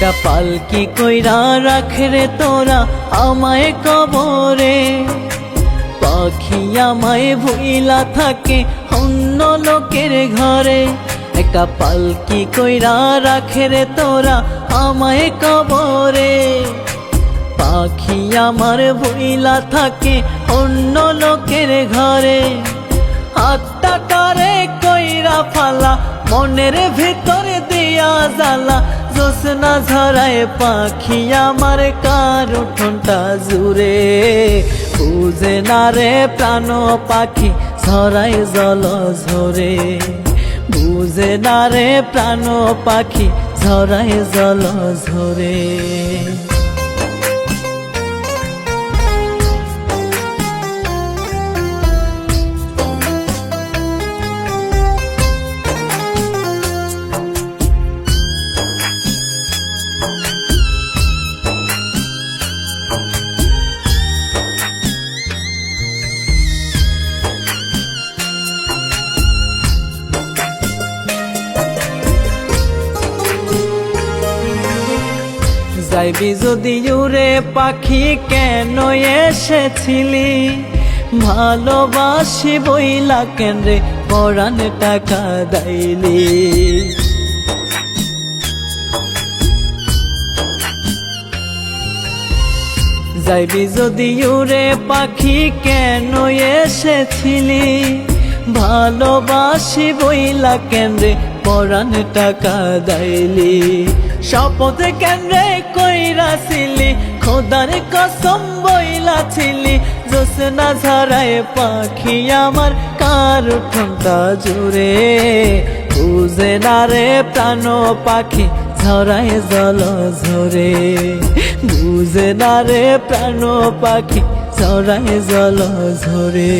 একটা পালকি কইরা রাখে রে তোরা আমায় কবরে? পাখি আমায় ভুইলা থাকে অন্য লোকের ঘরে। একটা পালকি কইরা রাখে রে তোরা আমায় কবরে? পাখি আমার ভুইলা থাকে অন্য লোকের ঘরে। আত্মা করে কইরা ফালা মনের ভেতরে দিয়া জালা, জোসনা ঝরায় পাখি আমার কার উঠোনটা জুড়ে। বুঝে না রে প্রাণ পাখি, ঝরায় জল ঝরে। বুঝে না রে প্রাণ পাখি, ঝরায় জল ঝরে। যাইবি যদি উড়ে পাখি কেন এসেছিলি? ভালোবাসি বইলা কেন রে, পরাণ টাকা দাইলি? যাইবি যদি উড়ে পাখি কেন এসেছিলি? ভালোবাসি বইলা কেন রে, পরাণ টাকা দাইলি? শপথ কেন রে কইরাছিলি খোদার কসম বইলা ছিলি, জোসনা ঝরায় পাখি আমার কার ঠোঁটা জুড়ে। বুঝে না রে প্রাণ পাখি, ঝরায় জল ঝরে। বুঝে না রে প্রাণ পাখি, ঝরায় জল ঝরে।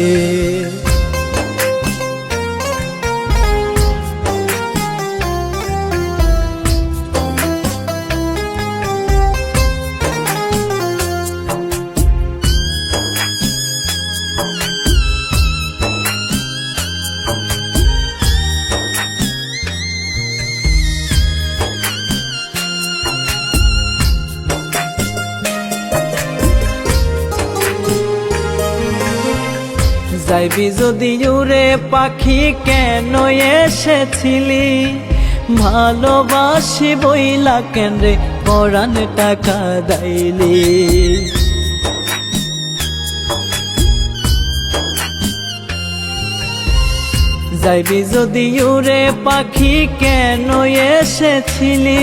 যাইবি যদি উড়ে পাখি কেন এসেছিলি? ভালোবাসি বইলা কেন রে, পরাণ টাকা দাইলি? যাইবি যদি উড়ে পাখি কেন এসেছিলি?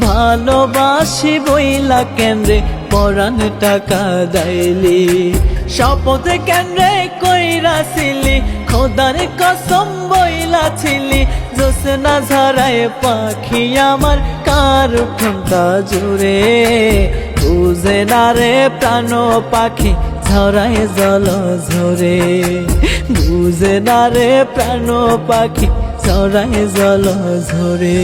ভালোবাসি বইলা কেন রে, পরাণ টাকা দাইলি? শপথ কেন রে কইরাছিলি খোদার কসম বইলা ছিলি, জোসনা ঝরায় পাখি আমার কার ঠোঁটা জুড়ে। বুঝে না রে প্রাণ পাখি ঝরায় জল ঝরে। বুঝে না রে প্রাণ পাখি ঝরায় জল ঝরে।